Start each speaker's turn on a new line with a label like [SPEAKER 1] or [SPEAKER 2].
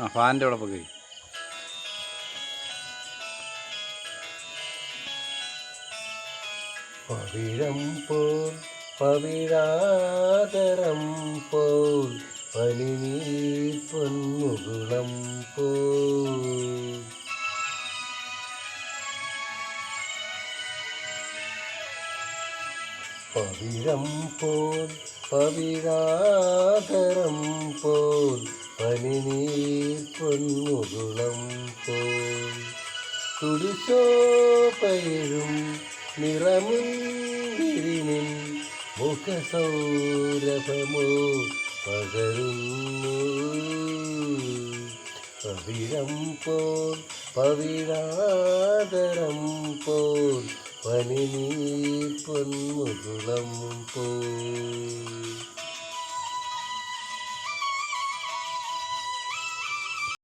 [SPEAKER 1] ആ ഫാനിന്റെ അവിടെ പോയി
[SPEAKER 2] പവിഴം പോൽ പവിഴാതരം പോൽ പനിനീ പൊന്നുകുളം പോൽ. പവിഴം പോൽ പവിഴാകരം പോൽ പനിനീർ പൊന്മുകുളം പോൽ. തുടിച്ചോ പയഴും നിറമുന്തിരിനിൽ മുഖസൗരഭമോ പകരുന്നു. പവിഴം പോൽ പവിഴാതരം പോൽ പനിനീർ പൊന്മുകുളം പോൽ